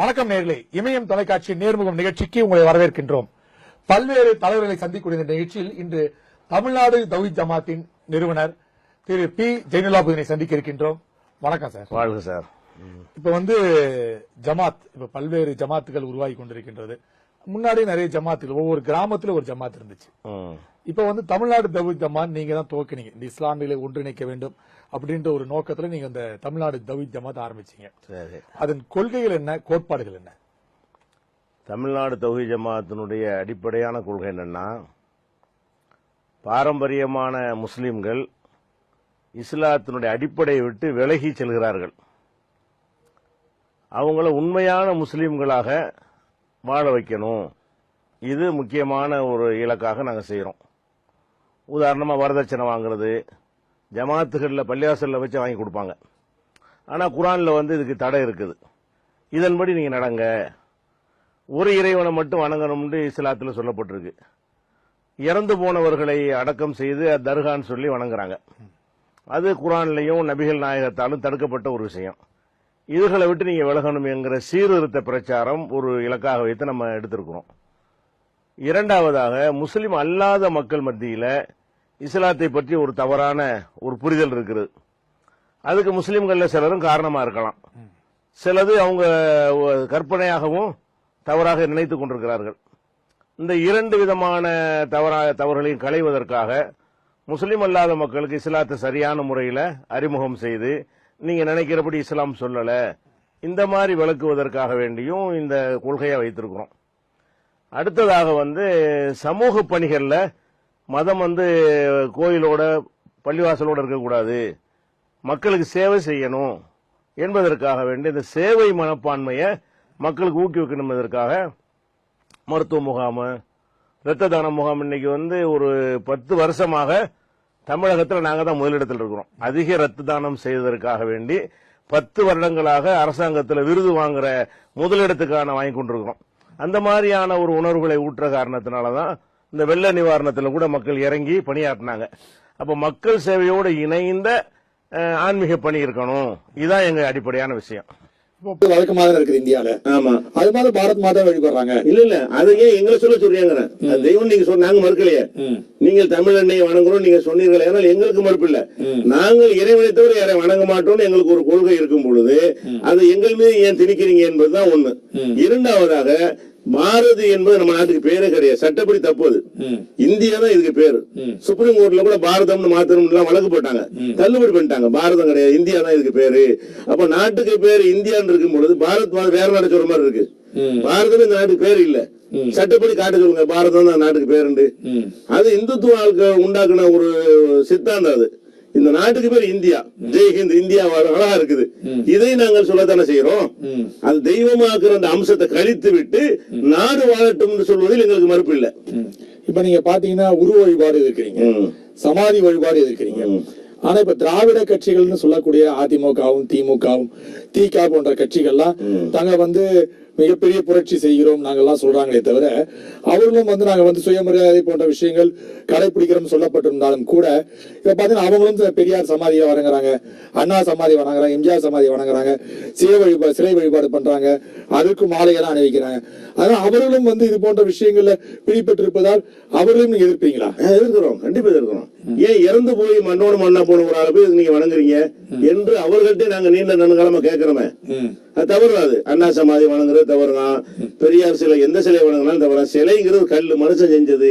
வணக்கம் நேர்களே. இமயம் தொலைக்காட்சி நேர்முகம் நிகழ்ச்சிக்கு உங்களை வரவேற்கின்றோம். பல்வேறு தலைவர்களை சந்திக்கூடிய இந்த நிகழ்ச்சியில் இன்று தமிழ்நாடு தௌஹீத் ஜமாத்தின் நிறுவனர் திரு பி. ஜெயினுலாபுதீனை சந்திக்க இருக்கின்றோம். வணக்கம் சார். வாழ்க சார். இப்ப வந்து ஜமாத் இப்ப பல்வேறு ஜமாத்துகள் உருவாகி கொண்டிருக்கின்றது. முன்னாடி நிறைய ஜமாத்துகள் ஒவ்வொரு கிராமத்துல ஒரு ஜமாத் இருந்துச்சு. இப்ப வந்து தமிழ்நாடு தௌஹீத் ஜமாத் நீங்க தான் துவக்கினீங்க. இந்த இஸ்லாமியர்களை ஒன்றிணைக்க வேண்டும் அப்படின்ற ஒரு நோக்கத்துல நீங்க இந்த தமிழ்நாடு தௌஹீத் ஜமாத் ஆரம்பிச்சீங்க. அதன் கொள்கைகள் என்ன? கோட்பாடுகள் என்ன? தமிழ்நாடு தொகுதி ஜமாத்தினுடைய அடிப்படையான கொள்கை என்னன்னா பாரம்பரியமான முஸ்லிம்கள் இஸ்லாத்தினுடைய அடிப்படையை விட்டு விலகி செல்கிறார்கள். அவங்கள உண்மையான முஸ்லிம்களாக வாழ வைக்கணும். இது முக்கியமான ஒரு இலக்காக நாங்கள் செய்கிறோம் உதாரணமாக வரதட்சணை வாங்குறது ஜமாத்துகளில் பள்ளிவாசலில் வச்சு வாங்கி கொடுப்பாங்க. ஆனால் குரானில் வந்து இதுக்கு தடை இருக்குது. இதன்படி நீங்கள் நடங்க. ஒரு இறைவனை மட்டும் வணங்கணும்னு இஸ்லாத்தில் சொல்லப்பட்டிருக்கு. இறந்து போனவர்களை அடக்கம் செய்து தர்கான்னு சொல்லி வணங்குறாங்க. அது குரான்லையும் நபிகள் நாயகத்தாலும் தடுக்கப்பட்ட ஒரு விஷயம். இதுகளை விட்டு நீங்கள் விலகணும் என்கிற சீர்திருத்த பிரச்சாரம் ஒரு இலக்காக வைத்து நம்ம எடுத்திருக்கிறோம். இரண்டாவதாக முஸ்லீம் அல்லாத மக்கள் மத்தியில் இஸ்லாத்தை பற்றி ஒரு தவறான ஒரு புரிதல் இருக்குது. அதுக்கு முஸ்லீம்களில் சிலரும் காரணமா இருக்கலாம். சிலது அவங்க கற்பனையாகவும் தவறாக நினைத்துக் கொண்டிருக்கிறார்கள். இந்த இரண்டு விதமான தவறாக தவறுகளையும் களைவதற்காக முஸ்லீம் அல்லாத மக்களுக்கு இஸ்லாத்தை சரியான முறையில் அறிமுகம் செய்து நீங்க நினைக்கிறபடி இஸ்லாம் சொல்லல இந்த மாதிரி விளக்குவதற்காக வேண்டியும் இந்த கொள்கையை வைத்திருக்கிறோம். அடுத்ததாக வந்து சமூக பணிகளில் மதம் வந்து கோயிலோட பள்ளிவாசலோட இருக்கக்கூடாது. மக்களுக்கு சேவை செய்யணும் என்பதற்காக வேண்டி இந்த சேவை மனப்பான்மையை மக்களுக்கு ஊக்குவிக்கணும் என்பதற்காக மருத்துவ முகாம் இரத்த தான முகாம் இன்னைக்கு வந்து ஒரு பத்து வருஷமாக தமிழகத்தில் நாங்கள் தான் முதலிடத்தில் இருக்கிறோம். அதிக ரத்த தானம் செய்வதற்காக வேண்டி பத்து வருடங்களாக அரசாங்கத்தில் விருது வாங்குற முதலிடத்துக்கான வாங்கி கொண்டிருக்கிறோம். அந்த மாதிரியான ஒரு உணர்வுகளை ஊற்ற காரணத்தினால தான் இந்த வெள்ள நிவாரணத்தில் கூட மக்கள் இறங்கி பணியாற்றினாங்க. அப்ப மக்கள் சேவையோடு இணைந்த ஆன்மீக பணி இருக்கணும். இதுதான் எங்க அடிப்படையான விஷயம். வழக்கமாக இருக்குது இந்தியால. ஆமா. அது மாதிரி பாரத் மாதா வழிபடுறாங்க. இல்ல இல்ல. அது ஏன் எங்களை சொல்ல சொல்றீங்க தெய்வம் நீங்க சொன்ன நாங்க மறுக்கலையே. நீங்கள் தமிழ் எண்ணெயை வணங்குறோம் நீங்க சொன்னீர்கள் ஆனால் எங்களுக்கு மறுப்பு இல்ல. நாங்கள் இறைவனை தவிர யாரை வணங்க மாட்டோம்னு எங்களுக்கு ஒரு கொள்கை இருக்கும் பொழுது அது எங்கள் மீது ஏன் திணிக்கிறீங்க என்பதுதான் ஒண்ணு. இரண்டாவதாக பாரதி என்பது நம்ம நாட்டுக்கு பேரே கிடையாது. சட்டப்படி தப்பு அது. இந்தியா தான் இதுக்கு பேரு. சுப்ரீம் கோர்ட்ல கூட பாரதம்னு மாத்தணும் எல்லாம் வழக்கு போட்டாங்க. தள்ளுபடி பண்ணிட்டாங்க. பாரதம் கிடையாது. இந்தியா தான் இதுக்கு பேரு. அப்ப நாட்டுக்கு பேரு இந்தியான்னு இருக்கும் பொழுது பாரத் வேற நாடு சொல்ற மாதிரி இருக்கு. பாரதம் இந்த நாட்டுக்கு பேர் இல்ல. சட்டப்படி காட்ட சொல்லுங்க. பாரதம் தான் நாட்டுக்கு பேருண்டு. அது இந்துத்துவ ஆளுக்கு உண்டாக்குன ஒரு சித்தாந்தம் அது. இந்த நாட்டுக்கு பேர் இந்தியா. ஜெய் ஹிந்த் இந்தியா அழகா இருக்குது. இதை நாங்கள் சொல்லத்தானே செய்யறோம் அது தெய்வமாக்குற அந்த அம்சத்தை கழித்து விட்டு நாடு வாழட்டும் சொல்வதில் எங்களுக்கு மறுப்பு இல்லை. இப்ப நீங்க பாத்தீங்கன்னா உருவ வழிபாடு இருக்கிறீங்க. சமாதி வழிபாடு இருக்கிறீங்க ஆனா இப்ப திராவிட கட்சிகள்னு சொல்லக்கூடிய அதிமுகவும் திமுகவும் திக போன்ற கட்சிகள்லாம் தாங்க வந்து மிகப்பெரிய புரட்சி செய்கிறோம் நாங்கள்லாம் சொல்றாங்களே தவிர அவர்களும் வந்து நாங்க வந்து சுயமரியாதை போன்ற விஷயங்கள் கடைபிடிக்கிறோம் சொல்லப்பட்டிருந்தாலும் கூட இதை பாத்தீங்கன்னா அவங்களும் பெரியார் சமாதியை வணங்குறாங்க அண்ணா சமாதி வணங்குறாங்க எம்ஜிஆர் சமாதி வணங்குறாங்க சிலை வழிபாடு சிலை வழிபாடு பண்றாங்க அதற்கு மாலையெல்லாம் அணிவிக்கிறாங்க. அதனால அவர்களும் வந்து இது போன்ற விஷயங்கள்ல பிடிபட்டிருப்பதால் அவர்களும் நீங்க எதிர்ப்பீங்களா? எதிர்க்கிறோம். கண்டிப்பா எதிர்க்கிறோம். ஏன் இறந்து போய் மண்ணோட மண்ணா போன ஒரு ஆளை போய் நீங்க வணங்குறீங்க? என்று அவர்கள்ட்ட நாங்க நீண்ட நன்காலமா கேட்கிறோமே. அது தவறு அது அண்ணா சமாதி வணங்குறது தவறுதான் பெரியார் சிலை எந்த சிலை வணங்கினாலும் தவறு. சிலைங்கிறது கல்லு மனுஷன் செஞ்சது.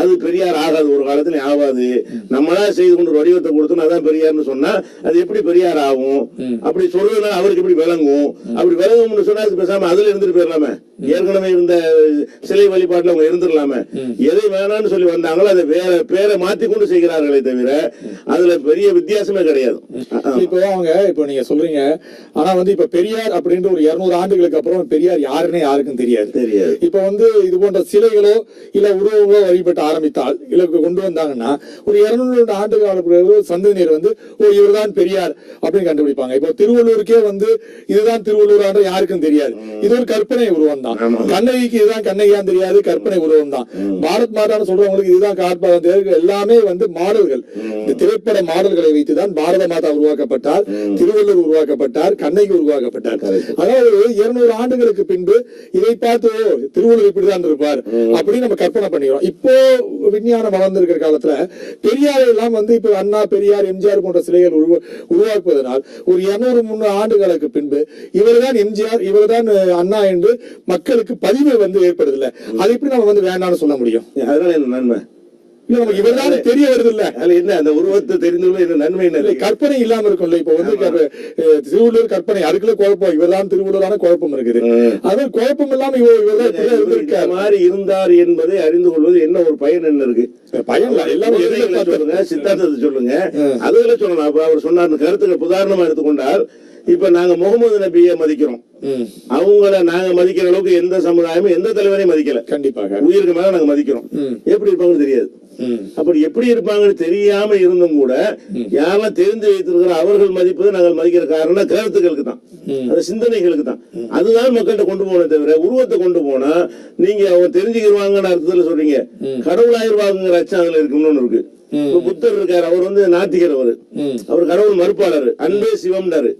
அது பெரியார் ஆகாது ஒரு காலத்துல ஆகாது. நம்மளா செய்து கொண்டு வடிவத்தை கொடுத்தோம் அதான் பெரியார்னு சொன்னா அது எப்படி பெரியார் ஆகும்? அப்படி சொல்றதுனால அவருக்கு எப்படி விளங்கும்? அப்படி விளங்கும்னு சொன்னா அது பேசாம அதுல இருந்துட்டு போயிடலாமே. ஏற்கனவே இருந்த சிலை வழிபாட்டுல அவங்க இருந்துடலாமே. எதை வேணாம்னு சொல்லி வந்தாங்களோ அதை வேற பேரை மாத்தி கொண்டு செய்கிறார்களே தவிர அதுல பெரிய வித்தியாசமே கிடையாது. இப்போ அவங்க இப்போ நீங்க சொல்றீங்க ஆனா வந்து இப்ப பெரியார் அப்படின்ற ஒரு இருநூறு ஆண்டுகளுக்கு அப்புறம் பெரியார் யாருன்னே யாருக்கும் தெரியாது. தெரியாது. இப்ப வந்து இது போன்ற சிலைகளோ இல்ல உருவங்களோ வழிபட்டு ஆரம்பித்தால் இல்ல கொண்டு வந்தாங்கன்னா ஒரு இருநூறு ஆண்டு கால பிறகு சந்ததியினர் வந்து ஓ இவர்தான் பெரியார் அப்படின்னு கண்டுபிடிப்பாங்க. இப்போ திருவள்ளூருக்கே வந்து இதுதான் திருவள்ளூர் யாருக்கும் தெரியாது. இது ஒரு கற்பனை உருவம் தான் கண்ணகிக்கு இதுதான் கண்ணகியான் தெரியாது கற்பனை உருவம் தான் பாரத் மாதான்னு சொல்றவங்களுக்கு இதுதான் காட்பாகம் தெரியாது. எல்லாமே வந்து மாடல்கள் இந்த திரைப்பட மாடல்களை வைத்துதான் பாரத மாதா உருவாக்கப்பட்டார் திருவள்ளுவர் உருவாக்கப்பட்டார் கண்ணகி உருவாக்கப்பட்டார். அதாவது இருநூறு ஆண்டுகளுக்கு பின்பு இதை பார்த்து திருவள்ளுவர் இப்படிதான் இருப்பார் அப்படின்னு நம்ம கற்பனை பண்ணிக்கிறோம். இப்போ விஞ்ஞானம் வளர்ந்திருக்கிற காலத்துல பெரியார் எல்லாம் வந்து இப்ப அண்ணா பெரியார் எம்ஜிஆர் போன்ற சிலைகள் உருவ உருவாக்குவதனால் ஒரு இருநூறு முன்னூறு ஆண்டுகளுக்கு பின்பு இவர்தான் எம்ஜிஆர் இவர்தான் அண்ணா என்று மக்களுக்கு பதிவு வந்து ஏற்படுதில்ல அதை எப்படி நம்ம வந்து வேண்டாம்னு சொல்ல முடியும்? அதனால என்ன நன்மை? இவர்தான் தெரிய வருது இல்ல. அதுல என்ன அந்த உருவத்தை தெரிந்து கொள்ள என்ன நன்மை என்ன? கற்பனை இல்லாம இருக்கும்ல இப்ப வந்து க- அஹ், திருவள்ளுவர் கற்பனை அதுக்குள்ள குழப்பம். இவர்தான் திருவள்ளுவரான குழப்பம் இருக்குது. அது குழப்பம் இல்லாம இவர் இவர்தான் மாதிரி இருந்தார் என்பதை அறிந்து கொள்வது என்ன ஒரு பயன் என்ன இருக்கு? பயன் எல்லாமே சொல்லுங்க சித்தாந்தத்தை சொல்லுங்க. அதுகளை சொல்லலாம். அவர் சொன்னார் கருத்துக்கள் உதாரணமா எடுத்துக்கொண்டால் இப்ப நாங்க முகமது நபியை மதிக்கிறோம். அவங்கள நாங்க மதிக்கிற அளவுக்கு எந்த சமுதாயமும் எந்த தலைவரையும் மதிக்கல. கண்டிப்பாக. உயிருக்கு மேல நாங்க மதிக்கிறோம். எப்படி இருப்பாங்கன்னு தெரியாது. அப்படி எப்படி இருப்பாங்கன்னு தெரியாம இருந்தும் கூட யாரெல்லாம் தெரிந்து வைத்திருக்கிற அவர்கள் மதிப்பது நாங்கள் மதிக்கிற காரணம் கருத்துக்களுக்கு தான். அது சிந்தனைகளுக்கு தான். அதுதான் மக்கள்கிட்ட கொண்டு போன தவிர உருவத்தை கொண்டு போனா நீங்க அவங்க தெரிஞ்சுக்கிடுவாங்கன்னு அர்த்தத்துல சொல்றீங்க. கடவுளாயிருவாங்கிற அச்சம் அதுல ஒண்ணு இருக்கு. புத்தர் இருக்காரு அவர் வந்து நாத்திகர் அவரு. அவர் கடவுள் மறுப்பாளர். அன்பே சிவம்னாரு.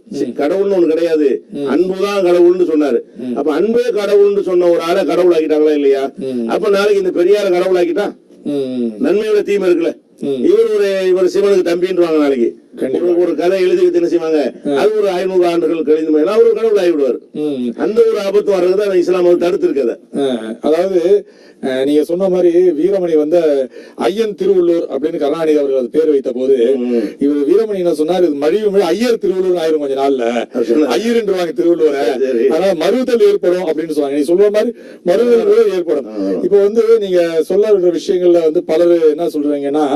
கடவுள்னு ஒண்ணு கிடையாது. அன்புதான் கடவுள்னு சொன்னாரு. அப்ப அன்பே கடவுள்னு சொன்ன ஒரு ஆளை கடவுள் ஆக்கிட்டாங்களா இல்லையா அப்ப நாளைக்கு இந்த பெரியார கடவுள் ஆக்கிட்டா நன்மையோட தீமை இருக்குல்ல. இவர் ஒரு இவர் சிவனுக்கு தம்பின்றாங்க நாளைக்கு. ஒரு- ஒரு கதை எழுதி என்ன செய்வாங்க? அது ஒரு ஐநூறு ஆண்டுகள் கழிந்து போயினா அவர் கடவுள் ஆகிவிடுவார். அந்த ஒரு ஆபத்து வர்றதுதான் இஸ்லாம் வந்து தடுத்து இருக்கத அஹ், அதாவது நீங்க சொன்ன மாதிரி வீரமணி வந்து ஐயன் திருவள்ளூர் அப்படின்னு கருணாநிதி அவர்கள் அது பேர் வைத்த போது இவர் வீரமணி என்ன சொன்னார்? இது மழிவு மொழி ஐயர் திருவள்ளூர் ஆயிரும் கொஞ்ச நாள்ல. ஐயர்ன்றவாங்க திருவள்ளுவரை சரி. ஆனா மறுதல் ஏற்படும் அப்படின்னு சொன்னாங்க. நீ சொல்ற மாதிரி மறுதல் கூட ஏற்படும். இப்போ வந்து நீங்க சொல்ல விஷயங்கள்ல வந்து பலர் என்ன சொல்றீங்கன்னா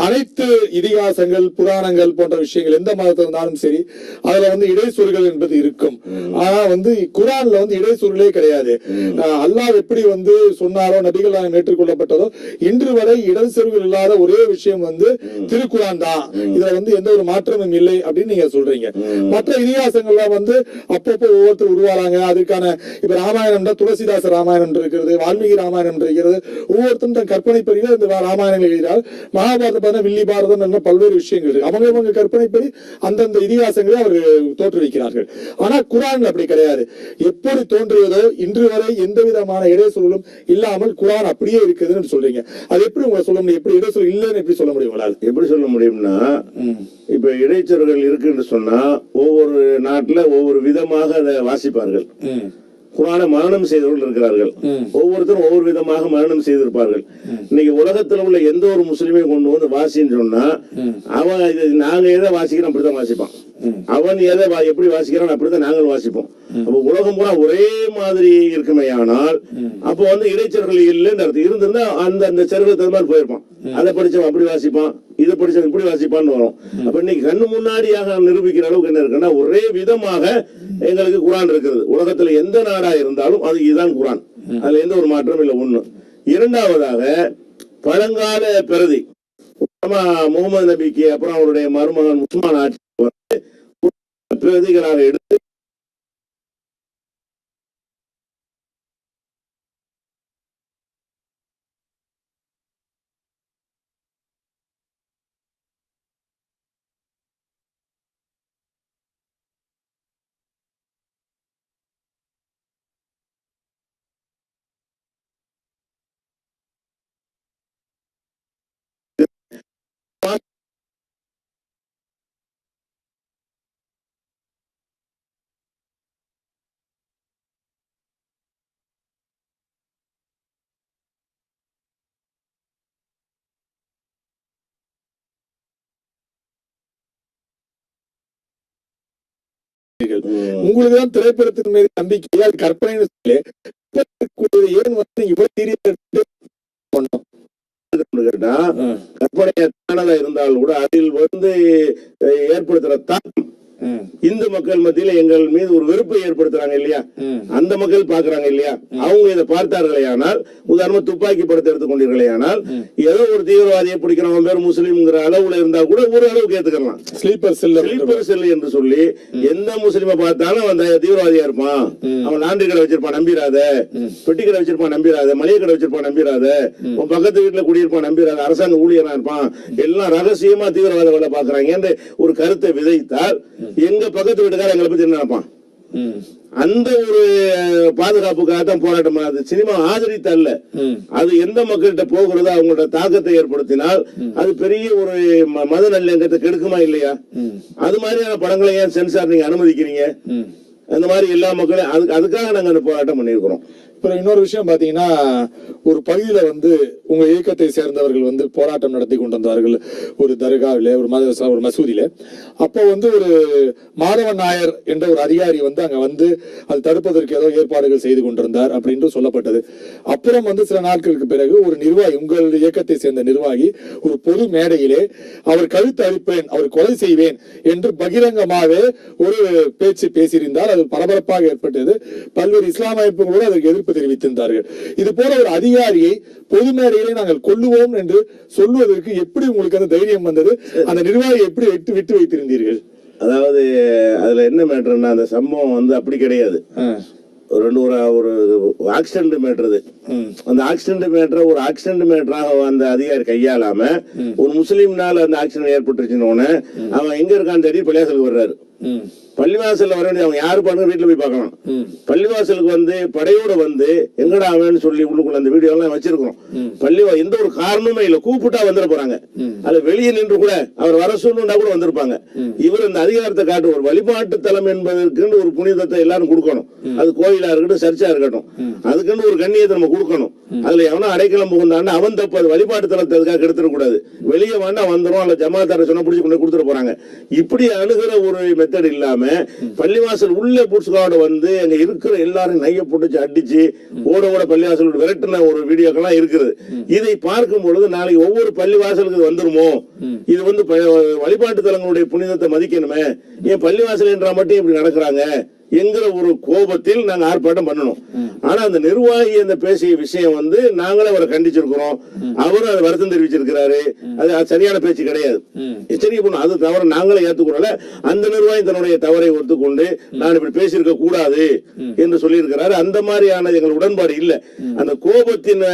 அனைத்து இதிகாசங்கள் புராணங்கள் போன்ற விஷயங்கள் எந்த மதத்தில் இருந்தாலும் சரி அதுல வந்து இடைச்சொல்கள் என்பது இருக்கும். ஆனா வந்து குரான்ல வந்து இடைச்சொல்களே கிடையாது. அல்லாஹ் எப்படி வந்து சொன்னாரோ நபிகள் நாயகம் ஏற்றுக்கொள்ளப்பட்டதோ இன்று வரை இடைச்சொல்கள் இல்லாத ஒரே விஷயம் வந்து திருக்குரான் தான். இதுல வந்து எந்த ஒரு மாற்றமும் இல்லை அப்படின்னு நீங்க சொல்றீங்க. மற்ற இதிகாசங்கள்லாம் வந்து அப்பப்போ ஒவ்வொருத்தர் உருவாறாங்க. அதுக்கான இப்ப ராமாயணம்னா துளசிதாச ராமாயணம் இருக்கிறது வால்மீகி ராமாயணம் இருக்கிறது. ஒவ்வொருத்தரும் தன் கற்பனை பிரிவு இந்த ராமாயணம் எழுதினார். மகாபாரதம் பார்த்தா வில்லி பாரதம் என்ற பல்வேறு விஷயங்கள். அவங்க அவங்க கற்பனைப்படி அந்தந்த இதிகாசங்களை அவர் தோற்றுவிக்கிறார்கள். ஆனா குரான் அப்படி கிடையாது. எப்படி தோன்றியதோ இன்று வரை எந்த விதமான இடைச்சொல்லும் இல்லாமல் குரான் அப்படியே இருக்குதுன்னு சொல்றீங்க. அது எப்படி உங்களை சொல்ல முடியும்? எப்படி இடைச்சொல் இல்லைன்னு எப்படி சொல்ல முடியும் உங்களால்? எப்படி சொல்ல முடியும்னா இப்ப இடைச்சொல்கள் இருக்குன்னு சொன்னா ஒவ்வொரு நாட்டுல ஒவ்வொரு விதமாக அதை வாசிப்பார்கள். குரானை மரணம் செய்தவர்கள் இருக்கிறார்கள். ஒவ்வொருத்தரும் ஒவ்வொரு விதமாக மரணம் செய்திருப்பார்கள். இன்னைக்கு உலகத்துல உள்ள எந்த ஒரு முஸ்லீமையும் கொண்டு வந்து வாசின்னு சொன்னா அவன் இது நாங்க எதை வாசிக்கிறோம் அப்படிதான் வாசிப்பான். அவன் எதை எப்படி வாசிக்கிறான் அப்படிதான் நாங்கள் வாசிப்போம். அப்ப உலகம் பூரா ஒரே மாதிரி இருக்குமே ஆனால் அப்போ வந்து இடைச்சர்கள் இல்லைன்னு அர்த்தம். இருந்திருந்தா அந்த அந்த செருவுக்கு தகுந்த மாதிரி போயிருப்பான். அதை படிச்சவன் அப்படி வாசிப்பான் இதை படிச்சவன் இப்படி வாசிப்பான்னு வரும். அப்ப இன்னைக்கு கண்ணு முன்னாடியாக நிரூபிக்கிற அளவுக்கு என்ன இருக்குன்னா ஒரே விதமாக எங்களுக்கு குரான் இருக்கிறது உலகத்துல எந்த நாடா இருந்தாலும் அது இதுதான் குரான். அதுல எந்த ஒரு மாற்றமும் இல்லை. ஒண்ணு. இரண்டாவதாக பழங்கால பிரதி. முகமது நபிக்கு அப்புறம் அவருடைய மருமகன் உஸ்மான் ஆட்சி வந்து பிரதிகளாக எடுத்து உங்களுக்கு தான் திரைப்படத்தின் மீது நம்பிக்கை. அது கற்பனைன்னு சொல்லி ஏன் வந்து இவ்வளவு சீரியஸ் கேட்டா கற்பனையானதா இருந்தால் கூட அதில் வந்து ஏற்படுத்துற தாக்கம் இந்து மக்கள் மத்தியில எங்கள் மீது ஒரு வெறுப்பை ஏற்படுத்துறாங்க இல்லையா? அந்த மக்கள் பாக்குறாங்க இல்லையா? அவங்க இதை பார்த்தார்களே ஆனால் உதாரணமா துப்பாக்கி படத்தை எடுத்துக்கொண்டீர்களே ஆனால் ஏதோ ஒரு தீவிரவாதியை பிடிக்கிறவன் பேர் முஸ்லீம்ங்கிற அளவுல இருந்தா கூட ஒரு அளவுக்கு ஏத்துக்கலாம். ஸ்லீப்பர் செல் ஸ்லீப்பர் செல் என்று சொல்லி எந்த முஸ்லிமை பார்த்தாலும் அவன் த- தீவிரவாதியா இருப்பான். அவன் லாண்டரி கடை வச்சிருப்பான் நம்பிராத. பெட்டி கடை வச்சிருப்பான் நம்பிராத. மளிகை கடை வச்சிருப்பான் நம்பிராத. உன் பக்கத்து வீட்டுல குடியிருப்பான் நம்பிராத. அரசாங்க ஊழியரா இருப்பான். எல்லாம் ரகசியமா தீவிரவாத வேலை பாக்குறாங்க என்று ஒரு கருத்தை விதைத்தால் எங்க பக்கத்து வீட்டுக்காரர் எங்களை பத்தி என்ன நினைப்பான். அந்த ஒரு பாதுகாப்புக்காக தான் போராட்டம் அது சினிமா ஆதரித்த அல்ல. அது எந்த மக்கள்கிட்ட போகிறதோ அவங்களோட தாக்கத்தை ஏற்படுத்தினால் அது பெரிய ஒரு மத நல்லிணக்கத்தை கெடுக்குமா இல்லையா. அது மாதிரியான படங்களை ஏன் சென்சார் நீங்க அனுமதிக்கிறீங்க. அந்த மாதிரி எல்லா மக்களையும் அதுக்கு அதுக்காக நாங்கள் அந்த போராட்டம் பண்ணியிருக்கிறோம். இப்போ இன்னொரு விஷயம் பாத்தீங்கன்னா ஒரு பகுதியில வந்து உங்க இயக்கத்தை சேர்ந்தவர்கள் வந்து போராட்டம் நடத்தி கொண்டு வந்தார்கள். ஒரு தர்காவில் ஒரு மத ஒரு மசூதியில். அப்போ வந்து ஒரு மாதவன் நாயர் என்ற ஒரு அதிகாரி வந்து அங்க வந்து அது தடுப்பதற்கு ஏதோ ஏற்பாடுகள் செய்து கொண்டிருந்தார் அப்படின்ட்டு சொல்லப்பட்டது. அப்புறம் வந்து சில நாட்களுக்கு பிறகு ஒரு நிர்வாகி உங்கள் இயக்கத்தை சேர்ந்த நிர்வாகி ஒரு பொது மேடையிலே அவர் கழுத்து அழிப்பேன் அவர் கொலை செய்வேன் என்று பகிரங்கமாக ஒரு பேச்சு பேசியிருந்தால் அது பரபரப்பாக ஏற்பட்டது. பல்வேறு இஸ்லாமிய அமைப்புகள் கூட அதற்கு எதிர்ப்பு தெரிவித்திருந்தார்கள். இது போல ஒரு அதிகாரியை பொது மேடையிலே நாங்கள் கொல்லுவோம் என்று சொல்வதற்கு எப்படி உங்களுக்கு அந்த தைரியம் வந்தது? அந்த நிர்வாகியை எப்படி விட்டு விட்டு வைத்திருந்தீர்கள்? அதாவது அதுல என்ன மேட்டர்னா அந்த சம்பவம் வந்து அப்படி கிடையாது. ஒரு ரெண்டு ஒரு ஒரு ஆக்சிடென்ட் மேட்ரு அந்த ஆக்சிடென்ட் மேட்ரை ஒரு ஆக்சிடென்ட் மேட்டராக அந்த அதிகாரி கையாளாம ஒரு முஸ்லீம்னால அந்த ஆக்சிடென்ட் ஏற்பட்டுருச்சுன்னு அவன் எங்க இருக்கான்னு தேடி பள்ளியாசலுக்கு வர்றாரு. பள்ளிவாசல்ல வர வேண்டிய அவங்க யாரு பாருங்க வீட்டுல போய் பார்க்கலாம் பள்ளிவாசலுக்கு வந்து படையோட வந்து எங்கடா அவன்னு சொல்லி உள்ளுக்குள்ள அந்த வீடியோ எல்லாம் வச்சிருக்கிறோம். பள்ளிவா எந்த ஒரு காரணமுமே இல்ல. கூப்பிட்டா வந்துட போறாங்க. அதுல வெளியே நின்று கூட அவர் வர சொல்லணும்னா கூட வந்திருப்பாங்க. இவர் இந்த அதிகாரத்தை காட்டு ஒரு வழிபாட்டு தலம் என்பதற்குன்னு ஒரு புனிதத்தை எல்லாரும் கொடுக்கணும். அது கோயிலா இருக்கட்டும் சர்ச்சா இருக்கட்டும். அதுக்குன்னு ஒரு கண்ணியத்தை நம்ம கொடுக்கணும். அதுல எவனோ அடைக்கலம் புகுந்தான்னு அவன் தப்பு. அது வழிபாட்டு தலத்தை அதுக்காக எடுத்துட கூடாது. வெளியே வேணா வந்துரும் அல்ல ஜமாத்தார சொன்னா பிடிச்சி கொண்டு கொடுத்துட போறாங்க. இப்படி அணுகிற ஒரு மெத்தட் இல்லாம பள்ளிவாசல் உள்ள புடிச்சுக்காவோட வந்து அங்க இருக்கிற எல்லாரும் நைய போட்டுச்சு அடிச்சு ஓட ஓட பள்ளிவாசல் விரட்டின ஒரு வீடியோக்கெல்லாம் இருக்குது. இதை பார்க்கும் பொழுது நாளைக்கு ஒவ்வொரு பள்ளிவாசலுக்கு வந்துருமோ? இது வந்து வழிபாட்டு தலங்களுடைய புனிதத்தை மதிக்கணுமே? ஏன் பள்ளிவாசல் என்றா மட்டும் இப்படி நடக்கிறாங்க? என்கிற ஒரு கோபத்தில் நாங்க ஆர்ப்பாட்டம் பண்ணணும். ஆனா அந்த நிர்வாகி அந்த பேசிய விஷயம் வந்து நாங்களே அவரை கண்டிச்சிருக்கிறோம். அவரும் அதை வருத்தம் தெரிவிச்சிருக்கிறாரு. அது சரியான பேச்சு கிடையாது. எச்சரிக்கை பண்ணும் அது தவறு நாங்களே ஏத்துக்கூடல அந்த நிர்வாகி தன்னுடைய தவறை ஒத்துக்கொண்டு நான் இப்படி பேசியிருக்க கூடாது என்று சொல்லியிருக்கிறாரு. அந்த மாதிரியான எங்கள் உடன்பாடு இல்ல. அந்த கோபத்தின்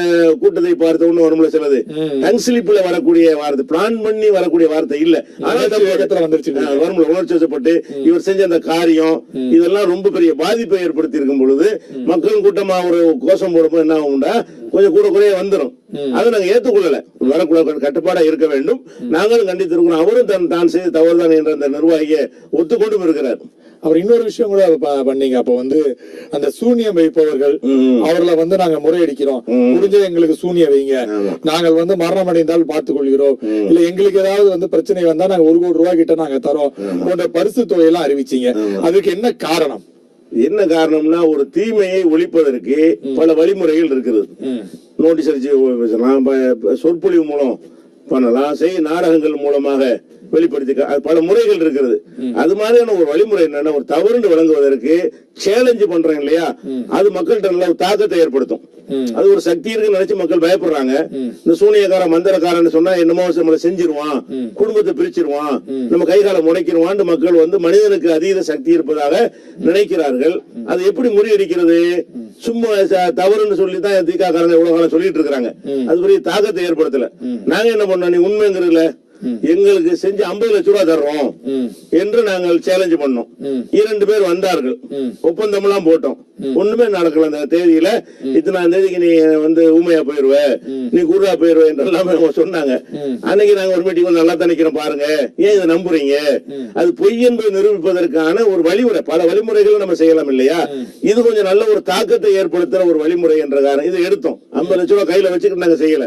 கூட்டத்தை பார்த்த ஒண்ணு வரும்ல சிலது டங்ஸ்லிப்ல வரக்கூடிய வார்த்தை பிளான் பண்ணி வரக்கூடிய வார்த்தை இல்ல. ஆனா வரும்ல உணர்ச்சி வசப்பட்டு இவர் செஞ்ச அந்த காரியம் இதெல்லாம் ரொம்ப பெரிய பாதிப்பை ஏற்படுத்தி இருக்கும் பொழுது மக்கள் கூட்டமா ஒரு கோஷம் போடும்போது என்ன ஆகும்டா கொஞ்சம் கூட குறைய வந்துடும் அதை நாங்க ஏத்துக்கொள்ளல. வரக்கூடாது கட்டுப்பாடா இருக்க வேண்டும். நாங்களும் கண்டித்திருக்கிறோம் அவரும் தன் தான் செய்த தவறுதான் என்ற அந்த நிர்வாகியை ஒத்துக்கொண்டும் இருக்கிறார். அவர் இன்னொரு விஷயம் கூட பண்ணீங்க. அப்போ வந்து அந்த சூனியம் வைப்பவர்கள். அவர்களை வந்து நாங்க முறையடிக்கிறோம். முடிஞ்ச எங்களுக்கு சூனியம் வைங்க. நாங்கள் வந்து மரணம் அடைந்தால் பார்த்துக் கொள்கிறோம் இல்ல எங்களுக்கு ஏதாவது வந்து பிரச்சனை வந்தா நாங்க ஒரு கோடி ரூபாய் கிட்ட நாங்க தரோம். போன்ற பரிசு தொகையெல்லாம் அறிவிச்சீங்க. அதுக்கு என்ன காரணம்? என்ன காரணம்னா ஒரு தீமையை ஒழிப்பதற்கு பல வழிமுறைகள் இருக்கிறது நோட்டீஸ் அடிச்சு பேசலாம் சொற்பொழிவு மூலம் பண்ணலாம். செய் நாடகங்கள் மூலமாக வெளிப்படுத்தி பல முறைகள் இருக்கிறது. அது மாதிரியான ஒரு வழிமுறை என்னன்னா ஒரு தவறுன்னு விளங்குவதற்கு சேலஞ்சு பண்றோம் இல்லையா? அது மக்கள்கிட்ட நல்ல ஒரு தாக்கத்தை ஏற்படுத்தும். அது ஒரு சக்தி இருக்குன்னு நினைச்சு மக்கள் பயப்படுறாங்க. இந்த சூனியக்காரன் மந்திரக்காரன் சொன்னா என்னமோ நம்மளை செஞ்சிருவான். குடும்பத்தை பிரிச்சிருவான். நம்ம கை காலை முடைக்கிருவான்னு மக்கள் வந்து மனிதனுக்கு அதீத சக்தி இருப்பதாக நினைக்கிறார்கள். அது எப்படி முறியடிக்கிறது? சும்மா தவறுன்னு சொல்லி தான் தீக்காக்காரங்க இவ்வளவு காலம் சொல்லிட்டு இருக்காங்க அது பெரிய தாக்கத்தை ஏற்படுத்தல. நாங்க என்ன பண்ணோம்? நீ உண்மைங்கிறதுல எங்களுக்கு செஞ்சு ஐம்பது லட்ச ரூபா தர்றோம் என்று நாங்கள் சேலஞ்ச் பண்ணோம். இரண்டு பேர் வந்தார்கள். ஒப்பந்தம் எல்லாம் போட்டோம். ஒண்ணுமே நடக்கல அந்த தேதியில. இத்தனாம் தேதிக்கு நீ வந்து ஊமையா போயிருவ? நீ குருடா போயிருவ எல்லாமே அவங்க சொன்னாங்க. அன்னைக்கு நாங்க ஒரு மீட்டிங் நல்லா தான் நிக்கிறோம் பாருங்க. ஏன் இதை நம்புறீங்க? அது பொய் என்பதை நிரூபிப்பதற்கான ஒரு வழிமுறை பல வழிமுறைகள் நம்ம செய்யலாம் இல்லையா? இது கொஞ்சம் நல்ல ஒரு தாக்கத்தை ஏற்படுத்துற ஒரு வழிமுறை என்ற காரணம். இதை எடுத்தோம். ஐம்பது லட்ச ரூபாய் கையில வச்சுக்கிட்டு நாங்க செய்யல.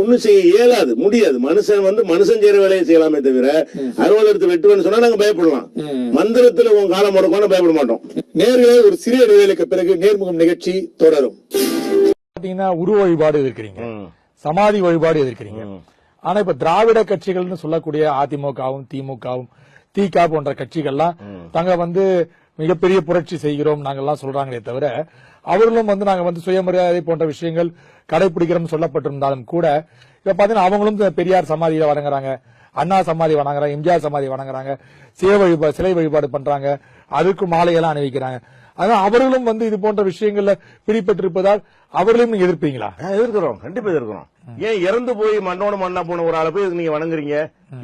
ஒண்ணும் செய்ய இயலாது முடியாது. மனுஷன் வந்து மனுஷன் செய்யற வேலையை செய்யலாமே தவிர அறுபது எடுத்து வெட்டுவேன்னு சொன்னா நாங்க பயப்படலாம். மந்திரத்துல உன் காலம் முடக்கணும் பயப்பட மாட்டோம். நேர்களே ஒரு சிறிய இடைவேளைக்கு பிறகு நேர்முகம் நிகழ்ச்சி தொடரும். பாத்தீங்கன்னா உருவ வழிபாடு எதிர்க்கிறீங்க. சமாதி வழிபாடு எதிர்க்கிறீங்க. ஆனா இப்ப திராவிட கட்சிகள்னு சொல்லக்கூடிய அதிமுகவும் திமுகவும் திக போன்ற கட்சிகள்லாம் தாங்க வந்து மிகப்பெரிய புரட்சி செய்கிறோம் நாங்கெல்லாம் சொல்றாங்களே தவிர அவர்களும் வந்து நாங்க வந்து சுயமரியாதை போன்ற விஷயங்கள் கடைபிடிக்கிறோம் சொல்லப்பட்டிருந்தாலும் கூட இப்ப பாத்தீங்கன்னா அவங்களும் பெரியார் சமாதியில வணங்குறாங்க அண்ணா சமாதி வணங்குறாங்க எம்ஜிஆர் சமாதி வணங்குறாங்க சிலை வழிபாடு சிலை வழிபாடு பண்றாங்க அதுக்கு மாலையெல்லாம் அணிவிக்கிறாங்க. ஆனா அவர்களும் வந்து இது போன்ற விஷயங்கள்ல பிடிபட்டிருப்பதால் அவர்களையும் நீங்க எதிர்ப்பீங்களா? எதிர்க்கிறோம். கண்டிப்பா எதிர்க்கிறோம். ஏன் இறந்து போய் மண்ணோட மண்ணா போன ஒரு ஆளை போய் நீங்க வணங்குறீங்க?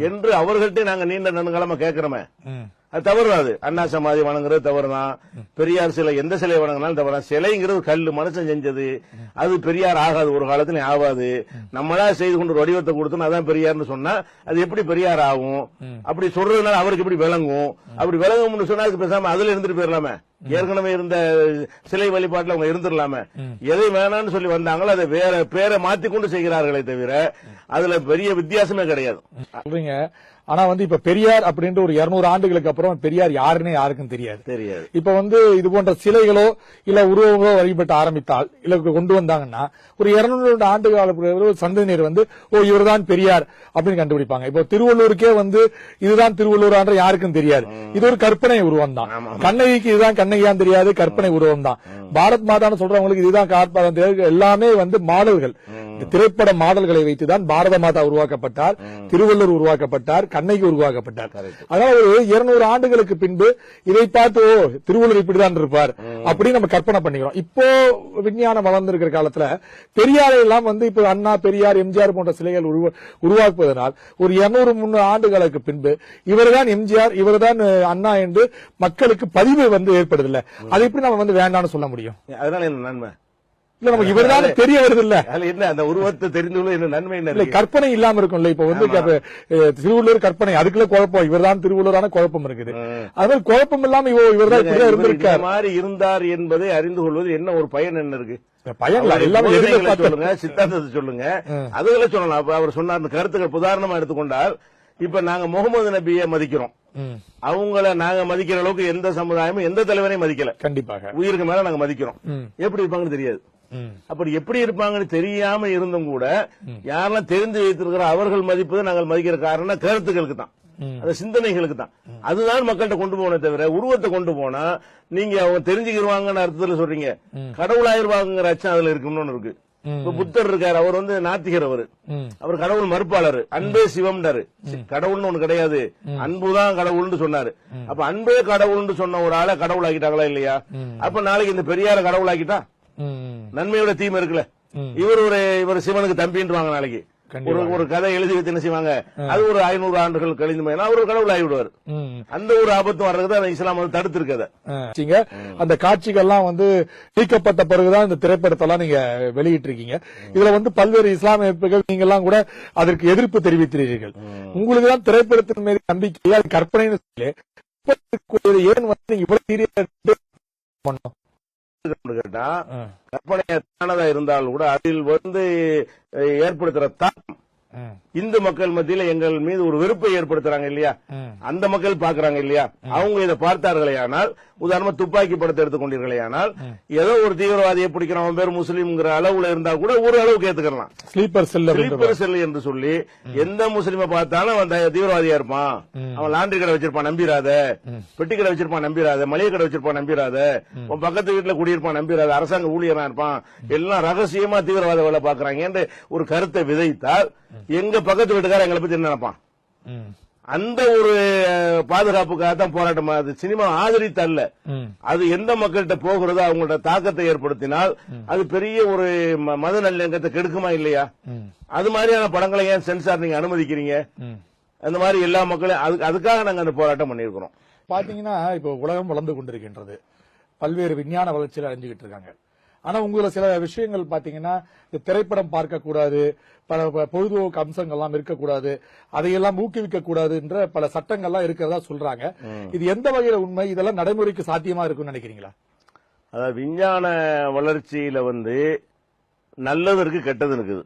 என்று அவர்கள்ட்ட நாங்க நீண்ட நெடுங்காலமா கேட்கிறோமே. அது தவறு அது. அண்ணா சமாதி வணங்குறது தவறு தான் பெரியார் சிலை எந்த சிலை வணங்கினாலும் தவறு. சிலைங்கிறது கல்லு மனுஷன் செஞ்சது. அது பெரியார் ஆகாது. ஒரு காலத்துல ஆகாது நம்மளா செய்து கொண்டு ஒரு வடிவத்தை கொடுத்தோம் அதான் பெரியார்னு சொன்னா அது எப்படி பெரியார் ஆகும்? அப்படி சொல்றதுனால அவருக்கு எப்படி விளங்கும்? அப்படி விளங்கும்னு சொன்னா அதுக்கு பேசாம அதுல இருந்துட்டு போயிடலாமே ஏற்கனவே இருந்த சிலை வழிபாட்டுல அவங்க இருந்துடலாமே எதை வேணாம்னு சொல்லி வந்தாங்களோ அதை வேற பேரை மாத்தி கொண்டு செய்கிறார்களே தவிர அதுல பெரிய வித்தியாசமே கிடையாது. சொல்றீங்க. ஆனா வந்து இப்ப பெரியார் அப்படின்ற ஒரு 200 ஆண்டுகளுக்கு அப்புறம் பெரியார் யாருன்னே யாருக்கும் தெரியாது. தெரியாது. இப்ப வந்து இது போன்ற சிலைகளோ இல்ல உருவங்களோ வழிபட்டு ஆரம்பித்தால் இல்ல கொண்டு வந்தாங்கன்னா ஒரு இருநூறு ஆண்டு கால சந்ததியினர் வந்து ஓ இவர்தான் பெரியார் அப்படின்னு கண்டுபிடிப்பாங்க. இப்போ திருவள்ளூருக்கே வந்து இதுதான் திருவள்ளூர் யாருக்கும் தெரியாது. இது ஒரு கற்பனை உருவம் தான் கண்ணகிக்கு இதுதான் கண்ணகியான் தெரியாது கற்பனை உருவம் தான் பாரத் மாதான்னு சொல்றவங்களுக்கு இதுதான் காட்பாதம் தெரியாது எல்லாமே வந்து மாடல்கள். திரைப்பட மாடல்களை வைத்துதான் பாரத மாதா உருவாக்கப்பட்டார் திருவள்ளூர் உருவாக்கப்பட்டார் கண்ணகி உருவாக்கப்பட்டார். அதனால ஒரு இருநூறு ஆண்டுகளுக்கு பின்பு இதை பார்த்து ஓ திருவள்ளுவர் இப்படிதான் இருப்பார் அப்படின்னு நம்ம கற்பனை பண்ணிக்கிறோம். இப்போ விஞ்ஞானம் வளர்ந்திருக்கிற காலத்துல பெரியாரை எல்லாம் வந்து இப்போ அண்ணா பெரியார் எம்ஜிஆர் போன்ற சிலைகள் உருவ- உருவாக்குவதனால் ஒரு இருநூறு முன்னூறு ஆண்டுகளுக்கு பின்பு இவர்தான் எம்ஜிஆர் இவர்தான் அண்ணா என்று மக்களுக்கு பதிவு வந்து ஏற்படுதில்ல அதை எப்படி நம்ம வந்து வேண்டாம்னு சொல்ல முடியும்? அதனால என்ன நன்மை? இல்ல நமக்கு இவர்தான் தெரிய வருது இல்ல அதுல என்ன அந்த உருவத்தை தெரிந்து கொள்ள என்ன நன்மை என்ன இல்ல? கற்பனை இல்லாம இருக்கும்ல இப்ப வந்து திருவள்ளுவர் கற்பனை அதுக்குள்ள குழப்பம் இவர்தான் திருவள்ளுவரான குழப்பம் இருக்குது. ம். அது மாதிரி குழப்பம் இல்லாம இவ இவர்தான் இந்த இருந்திருக்கார். மாதிரி இருந்தார் என்பதை அறிந்து கொள்வது என்ன ஒரு பயன் என்ன இருக்கு? சொல்லுங்க சித்தாந்தத்தை சொல்லுங்க. அதுகளை சொல்லலாம். அவர் சொன்னார் கருத்துக்கள் உதாரணமா எடுத்துக்கொண்டால் இப்ப நாங்க முகமது நபியை மதிக்கிறோம். அவங்கள நாங்க மதிக்கிற அளவுக்கு எந்த சமுதாயமும் எந்த தலைவரையும் மதிக்கல. கண்டிப்பாக. உயிருக்கு மேல நாங்க மதிக்கிறோம். எப்படி இருப்பாங்கன்னு தெரியாது. அப்படி எப்படி இருப்பாங்கன்னு தெரியாம இருந்தும் கூட யாரெல்லாம் தெரிந்து வைத்திருக்கிற அவர்கள் மதிப்பதை நாங்கள் மதிக்கிற காரணம் கருத்துக்களுக்கு தான். அந்த சிந்தனைகளுக்கு தான். அதுதான் மக்கள்கிட்ட கொண்டு போகணும் தவிர உருவத்தை கொண்டு போனா நீங்க அவங்க தெரிஞ்சுக்கிடுவாங்கன்னு அர்த்தத்துல சொல்றீங்க. கடவுளாயிருவாங்கிற அச்சம் அதுல இருக்கும்னு இருக்கு. புத்தர் இருக்காரு அவர் வந்து நாத்திகர் அவரு. அவர் கடவுள் மறுப்பாளர். அன்பே சிவம்டாரு கடவுள்னு ஒண்ணு கிடையாது. அன்புதான் கடவுள்னு சொன்னாரு. அப்ப அன்பே கடவுள்னு சொன்ன ஒரு ஆளை கடவுள் ஆக்கிட்டாங்களா இல்லையா? அப்ப நாளைக்கு இந்த பெரியார கடவுள் ஆக்கிட்டா? நன்மையோட தீமை இருக்குல்ல. இவர் ஒரு இவர் சிவனுக்கு தம்பின்றாங்க நாளைக்கு. ஒரு ஒரு கதை எழுதி வச்சு என்ன செய்வாங்க? அது ஒரு ஐநூறு ஆண்டுகள் கழிந்து அவர் கடவுள் ஆகிவிடுவார். அந்த ஒரு ஆபத்து வர்றதுக்கு இஸ்லாம் வந்து தடுத்து இருக்கத. அந்த காட்சிகள்லாம் வந்து நீக்கப்பட்ட பிறகுதான் இந்த திரைப்படத்தெல்லாம் நீங்க வெளியிட்டு இருக்கீங்க இதுல வந்து பல்வேறு இஸ்லாமிய அமைப்புகள் நீங்க எல்லாம் கூட அதற்கு எதிர்ப்பு தெரிவித்திருக்கிறீர்கள். உங்களுக்கு தான் திரைப்படத்தின் மீது நம்பிக்கை அது கற்பனைன்னு சொல்லி ஏன் வந்து இவ்வளவு பண்ணோம் கேட்டா கற்பனையானதா இருந்தால் கூட அதில் வந்து ஏற்படுத்துற தாக்கம் இந்து மக்கள் மத்தியில எங்கள் மீது ஒரு வெறுப்பை ஏற்படுத்துறாங்க இல்லையா? அந்த மக்கள் பாக்குறாங்க இல்லையா? அவங்க இதை பார்த்தார்களே ஆனால் உதாரணமா துப்பாக்கி படத்தை எடுத்துக்கொண்டீர்களே ஆனால் ஏதோ ஒரு தீவிரவாதியை பிடிக்கிறோம் அவன் பேர் முஸ்லீம்ங்கிற அளவுல இருந்தா கூட ஒரு அளவுக்கு ஏத்துக்கலாம் ஸ்லீப்பர் செல் ஸ்லீப்பர் செல் என்று சொல்லி எந்த முஸ்லீமை பார்த்தாலும் அவன் தீவிரவாதியா இருப்பான். அவன் லாண்டரி கடை வச்சிருப்பான் நம்பிராத. பெட்டி கடை வச்சிருப்பான் நம்பிராத. மளிகை கடை வச்சிருப்பான் நம்பிராத. உன் பக்கத்து வீட்டுல குடியிருப்பான் நம்பிராத. அரசாங்க ஊழியரா இருப்பான். எல்லாம் ரகசியமா தீவிரவாத வேலை பாக்குறாங்க என்று ஒரு கருத்தை விதைத்தால் எங்க பக்கத்து வீட்டுக்காரன் எங்களை பத்தி என்ன நினைப்பான்? அந்த ஒரு பாதுகாப்புக்காக தான் போராட்டம் அது சினிமா ஆதரித்து அல்ல அது எந்த மக்கள்கிட்ட போகிறதோ அவங்களோட தாக்கத்தை ஏற்படுத்தினால் அது பெரிய ஒரு மத நல்லிணக்கத்தை கெடுக்குமா இல்லையா? அது மாதிரியான படங்களை ஏன் சென்சார் நீங்க அனுமதிக்கிறீங்க? அந்த மாதிரி எல்லா மக்களையும் அதுக்கு அதுக்காக நாங்க அந்த போராட்டம் பண்ணியிருக்கிறோம். பாத்தீங்கன்னா இப்போ உலகம் வளர்ந்து கொண்டிருக்கின்றது. பல்வேறு விஞ்ஞான வளர்ச்சியில் அடைஞ்சுக்கிட்டு இருக்காங்க. ஆனா உங்களை சில விஷயங்கள் பாத்தீங்கன்னா இந்த திரைப்படம் பார்க்க கூடாது பல பொழுதுபோக்கு அம்சங்கள்லாம் இருக்கக்கூடாது அதையெல்லாம் ஊக்குவிக்க கூடாதுன்ற பல சட்டங்கள்லாம் இருக்கிறதா சொல்றாங்க. இது எந்த வகையில உண்மை? இதெல்லாம் நடைமுறைக்கு சாத்தியமா இருக்கும்னு நினைக்கிறீங்களா? அதாவது விஞ்ஞான வளர்ச்சியில வந்து நல்லது இருக்கு கெட்டது இருக்குது.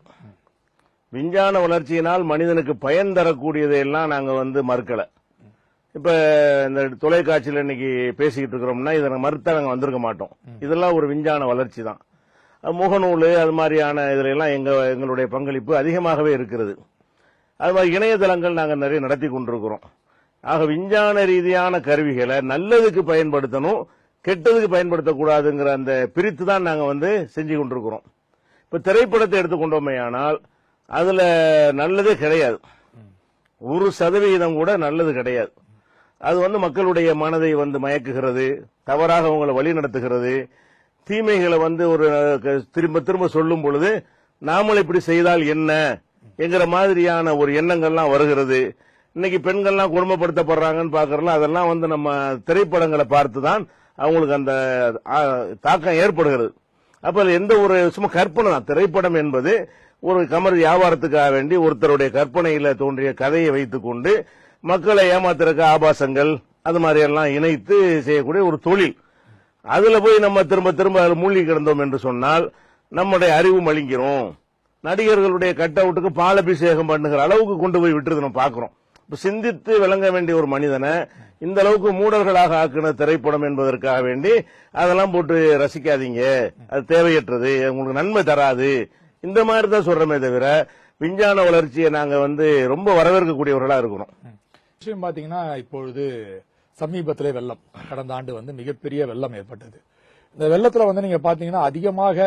விஞ்ஞான வளர்ச்சியினால் மனிதனுக்கு பயன் தரக்கூடியதையெல்லாம் நாங்க வந்து மறுக்கல. இப்ப இந்த தொலைக்காட்சியில் இன்னைக்கு பேசிக்கிட்டு இருக்கிறோம்னா இதை மறுத்தா நாங்க வந்திருக்க மாட்டோம். இதெல்லாம் ஒரு விஞ்ஞான வளர்ச்சி தான் முகநூல் அது மாதிரியான இதுல எல்லாம் எங்க எங்களுடைய பங்களிப்பு அதிகமாகவே இருக்கிறது. அது மாதிரி இணையதளங்கள் நாங்க நிறைய நடத்தி கொண்டிருக்கிறோம். ஆக விஞ்ஞான ரீதியான கருவிகளை நல்லதுக்கு பயன்படுத்தணும் கெட்டதுக்கு பயன்படுத்தக்கூடாதுங்கிற அந்த பிரித்து தான் நாங்க வந்து செஞ்சு கொண்டிருக்கிறோம். இப்ப திரைப்படத்தை எடுத்துக்கொண்டோமே ஆனால் அதுல நல்லதே கிடையாது. ஒரு சதவிகிதம் கூட நல்லது கிடையாது. அது வந்து மக்களுடைய மனதை வந்து மயக்குகிறது தவறாக அவங்களை வழி நடத்துகிறது. தீமைகளை வந்து ஒரு திரும்ப திரும்ப சொல்லும் பொழுது நாமல் இப்படி செய்தால் என்ன? என்கிற மாதிரியான ஒரு எண்ணங்கள்லாம் வருகிறது. இன்னைக்கு பெண்கள்லாம் குடும்பப்படுத்தப்படுறாங்கன்னு பாக்குறோம்ல அதெல்லாம் வந்து நம்ம திரைப்படங்களை பார்த்து தான் அவங்களுக்கு அந்த தாக்கம் ஏற்படுகிறது. அப்ப எந்த ஒரு சும்மா கற்பனை தான். திரைப்படம் என்பது ஒரு கமர் வியாபாரத்துக்காக வேண்டி ஒருத்தருடைய கற்பனையில தோன்றிய கதையை வைத்துக்கொண்டு மக்களை ஏமாத்துறக்க ஆபாசங்கள் அது மாதிரி எல்லாம் இணைத்து செய்யக்கூடிய ஒரு தொழில். அதுல போய் நம்ம திரும்ப திரும்ப அதில் மூழ்கி கிடந்தோம் என்று சொன்னால் நம்முடைய அறிவு மலிங்கிறோம் நடிகர்களுடைய கட் அவுட்டுக்கு பாலபிஷேகம் பண்ணுகிற அளவுக்கு கொண்டு போய் விட்டுறது நம்ம பார்க்குறோம் இப்போ சிந்தித்து விளங்க வேண்டிய ஒரு மனிதனை இந்த அளவுக்கு மூடர்களாக ஆக்கின திரைப்படம் என்பதற்காக வேண்டி அதெல்லாம் போட்டு ரசிக்காதீங்க. அது தேவையற்றது உங்களுக்கு நன்மை தராது. இந்த மாதிரி தான் சொல்றமே தவிர விஞ்ஞான வளர்ச்சியை நாங்கள் வந்து ரொம்ப வரவேற்கக்கூடியவர்களா இருக்கிறோம் விஷயம் பாத்தீங்கன்னா இப்பொழுது சமீபத்திலே வெள்ளம். கடந்த ஆண்டு வந்து மிகப்பெரிய வெள்ளம் ஏற்பட்டது. இந்த வெள்ளத்தில் வந்து நீங்க பாத்தீங்கன்னா அதிகமாக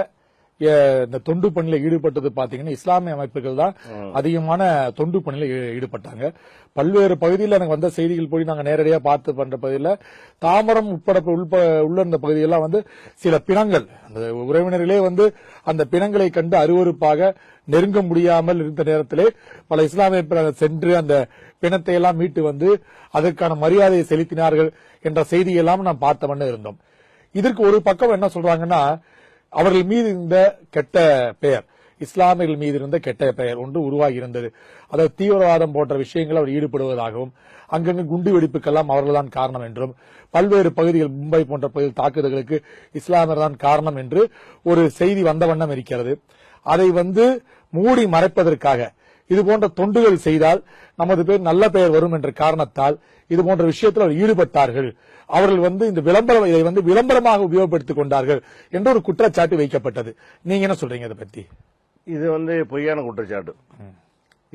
இந்த தொண்டு பணியில ஈடுபட்டது பாத்தீங்கன்னா இஸ்லாமிய அமைப்புகள் தான் அதிகமான தொண்டு பணியில ஈடுபட்டாங்க. பல்வேறு பகுதியில் எனக்கு வந்த செய்திகள் போய் நாங்க நேரடியா பார்த்து பண்ற பகுதியில் தாமரம் உட்பட உள்ப உள்ள இருந்த பகுதியெல்லாம் வந்து சில பிணங்கள். அந்த உறவினர்களே வந்து அந்த பிணங்களை கண்டு அருவருப்பாக நெருங்க முடியாமல் இருந்த நேரத்திலே பல இஸ்லாமிய சென்று அந்த பிணத்தை எல்லாம் மீட்டு வந்து அதற்கான மரியாதையை செலுத்தினார்கள் என்ற செய்தியெல்லாம் நாம் பார்த்த வண்ணம் இருந்தோம். இதற்கு ஒரு பக்கம் என்ன சொல்றாங்கன்னா அவர்கள் மீது இருந்த கெட்ட பெயர் இஸ்லாமியர்கள் மீது இருந்த கெட்ட பெயர் ஒன்று உருவாகி இருந்தது அதாவது தீவிரவாதம் போன்ற விஷயங்கள் அவர் ஈடுபடுவதாகவும் அங்கங்கு குண்டு வெடிப்புக்கெல்லாம் அவர்கள்தான் காரணம் என்றும் பல்வேறு பகுதிகள் மும்பை போன்ற பகுதியில் தாக்குதல்களுக்கு இஸ்லாமியர் தான் காரணம் என்று ஒரு செய்தி வந்த வண்ணம் இருக்கிறது. அதை வந்து மூடி மறைப்பதற்காக இது போன்ற தொண்டுகள் செய்தால் நமது பேர் நல்ல பெயர் வரும் என்ற காரணத்தால் இது போன்ற விஷயத்தில் அவர் ஈடுபட்டார்கள். அவர்கள் வந்து இந்த விளம்பரம் இதை வந்து விளம்பரமாக உபயோகப்படுத்திக் கொண்டார்கள் என்ற ஒரு குற்றச்சாட்டு வைக்கப்பட்டது. நீங்க என்ன சொல்றீங்க இதை பத்தி? இது வந்து பொய்யான குற்றச்சாட்டு.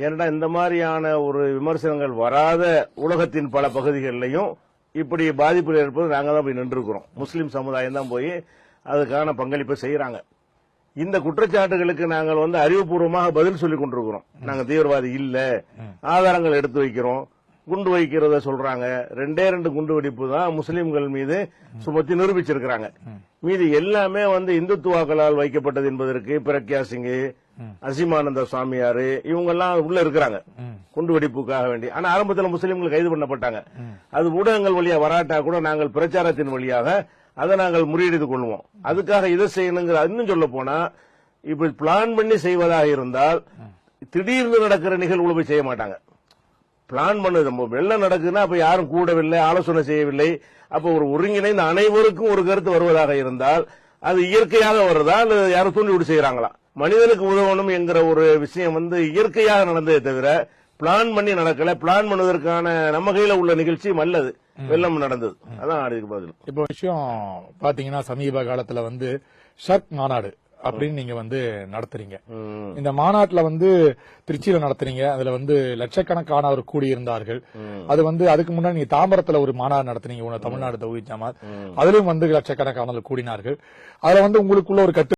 ஏன்னா இந்த மாதிரியான ஒரு விமர்சனங்கள் வராத உலகத்தின் பல பகுதிகளிலையும் இப்படி பாதிப்பில் இருப்பது நாங்க தான் போய் நின்றுக்கிறோம் முஸ்லிம் சமுதாயம் தான் போய் அதுக்கான பங்களிப்பை செய்யறாங்க இந்த குற்றச்சாட்டுகளுக்கு நாங்கள் வந்து அறிவுபூர்வமாக பதில் சொல்லிக் கொண்டிருக்கிறோம். நாங்க தீவிரவாதி இல்ல. ஆதாரங்கள் எடுத்து வைக்கிறோம். குண்டு வைக்கிறத சொல்றாங்க. ரெண்டே ரெண்டு குண்டு வெடிப்பு தான் முஸ்லிம்கள் மீது சுமத்தி நிரூபிச்சிருக்கிறாங்க. மீது எல்லாமே வந்து இந்துத்துவாக்களால் வைக்கப்பட்டது என்பதற்கு பிரக்யா சிங் அசிமானந்த சுவாமியார் இவங்க எல்லாம் உள்ள இருக்கிறாங்க. குண்டு வெடிப்புக்காக வேண்டி. ஆனா ஆரம்பத்தில் முஸ்லீம்கள் கைது பண்ணப்பட்டாங்க. அது ஊடகங்கள் வழியா வராட்டா கூட நாங்கள் பிரச்சாரத்தின் வழியாக அதை நாங்கள் முறியடித்து கொள்வோம். அதுக்காக இதை செய்யணுங்கிற இன்னும் சொல்ல போனா இப்படி பிளான் பண்ணி செய்வதாக இருந்தால் திடீர்னு நடக்கிற நிகழ்வுகளை போய் செய்ய மாட்டாங்க. பிளான் பண்ணது. நம்ம வெள்ளம் நடக்குதுன்னா அப்ப யாரும் கூடவில்லை ஆலோசனை செய்யவில்லை. அப்ப ஒரு ஒருங்கிணைந்த அனைவருக்கும் ஒரு கருத்து வருவதாக இருந்தால் அது இயற்கையாக வருதா அல்லது யாரும் தூண்டி விட்டு செய்யறாங்களா? மனிதனுக்கு உதவணும் என்கிற ஒரு விஷயம் வந்து இயற்கையாக நடந்ததே தவிர பிளான் பண்ணி நடக்கல. பிளான் பண்ணுவதற்கான நம்ம கையில உள்ள நிகழ்ச்சியும் அல்லது வெள்ளம் நடந்தது. அதான் அதுக்கு பதில் இப்போ விஷயம் பாத்தீங்கன்னா சமீப காலத்துல வந்து ஷர்க் மாநாடு. அப்படின்னு நீங்க வந்து நடத்துறீங்க. இந்த மாநாட்டுல வந்து திருச்சியில நடத்துறீங்க. அதுல வந்து லட்சக்கணக்கானவர் கூடியிருந்தார்கள். அது வந்து அதுக்கு முன்னாடி நீங்க தாம்பரத்துல ஒரு மாநாடு நடத்துனீங்க தமிழ்நாடு தௌஹீத் ஜமாத். அதுலயும் வந்து லட்சக்கணக்கானவர்கள் கூடினார்கள். அதுல வந்து உங்களுக்குள்ள ஒரு கட்டு